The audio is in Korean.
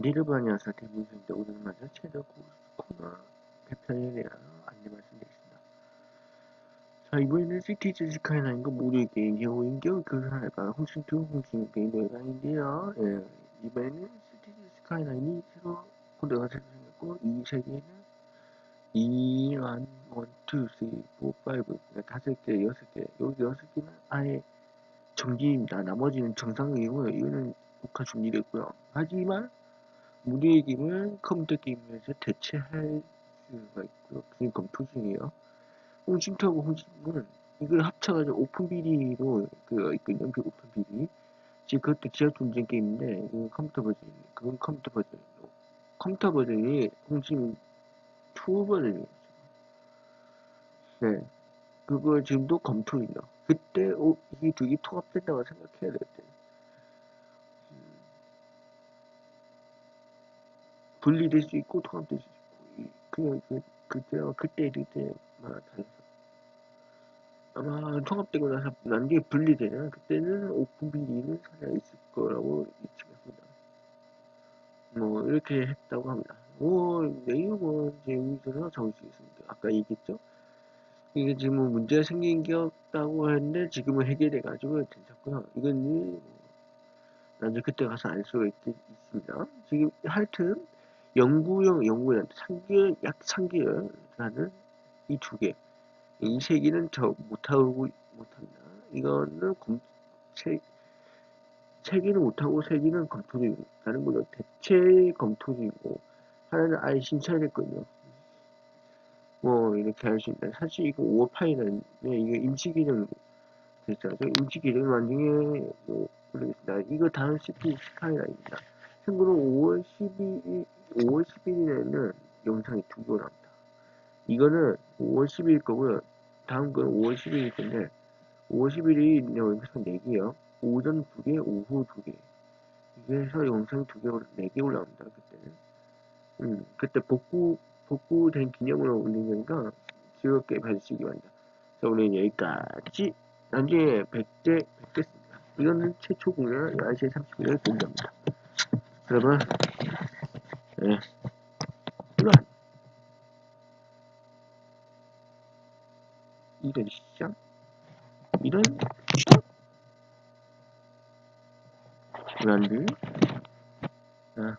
니르바니아사 대문서인데 오늘은 먼저 최저 코너 개편에 대한 안내 말씀드리겠습니다. 자, 이번에는 시티즈 스카이라인과 모두 게임 제호인격 그 하나가 홍신투 홍신 게임 대회인데요. 예, 이번에는 시티즈 스카이라인이 새로 코드가 새로 생겼고 이 세계에는 2, 1, 1, 2, 3, 4, 5 그러니까 다섯 개, 여섯 개 여기 여섯 개는 아예 정지입니다. 나머지는 정상이고요. 이거는 국가 준비됐고요. 하지만 무리의 게임은 컴퓨터 게임에서 대체할 수가 있고요. 그게 검토 중이에요. 홍신투하고 홍신은 이걸 합쳐가지고 오픈 비리로 그 있거든요. 그 오픈 비리. 지금 그것도 지하 존재 게임인데 이건 컴퓨터 버전. 그건 컴퓨터 버전이고 컴퓨터 버전이 홍신 2 버전이에요. 네. 그거 지금도 검토 중이요. 그때 오, 이게 두개 통합된다고 생각해야 되겠대. 분리될 수 있고 통합될 수 있고 이- 그냥 그 그때와 그때 달라서 아마 통합되고 나서 난게 분리되면 그때는 오픈 비리는 살아 있을 거라고 예측합니다. 뭐 이렇게 했다고 합니다. 뭐 내용은 이제 여기서 적으시겠습니다. 아까 얘기했죠. 이게 지금 뭐 문제가 생긴 게 없다고 했는데 지금은 해결돼 가지고 괜찮고요. 이건 뭐 나중에 그때 가서 알 수가 있, 있습니다. 지금 하여튼 연구용 연구연 3개월 약 3개월라는 이 두 개. 이 세 개는 저 못하고 못합니다. 이거는 검, 세, 세 개는 못하고 세 개는 검토 중이라는 거죠. 대체 검토 중이고 하나는 아예 신청을 했거든요. 뭐 이렇게 할 수 있다. 사실 이거 5월 8일은 이거 임시 기능 됐죠. 임시 기능 나중에 뭐 모르겠습니다. 이거 다음 CP 스카이라입니다. 참고로 5월 12일 5월 11일에는 영상이 두 개 나옵니다. 이거는 5월 10일 거고요. 다음 건 5월 12일 건데 5월 10일이 영상 4개요. 오전 2개, 오후 2개. 이게 해서 영상이 2개, 4개 올라옵니다. 그때는. 음, 그때 복구, 복구된 기념으로 올린 거니까 즐겁게 봐주시기 바랍니다. 자, 오늘 여기까지. 나중에 100대, 100대입니다. 이거는 최초 공연 11시 30분에 공개합니다. 여러분, 네. 이런, 이런 시장, 이런 시장, 브랜드, 아,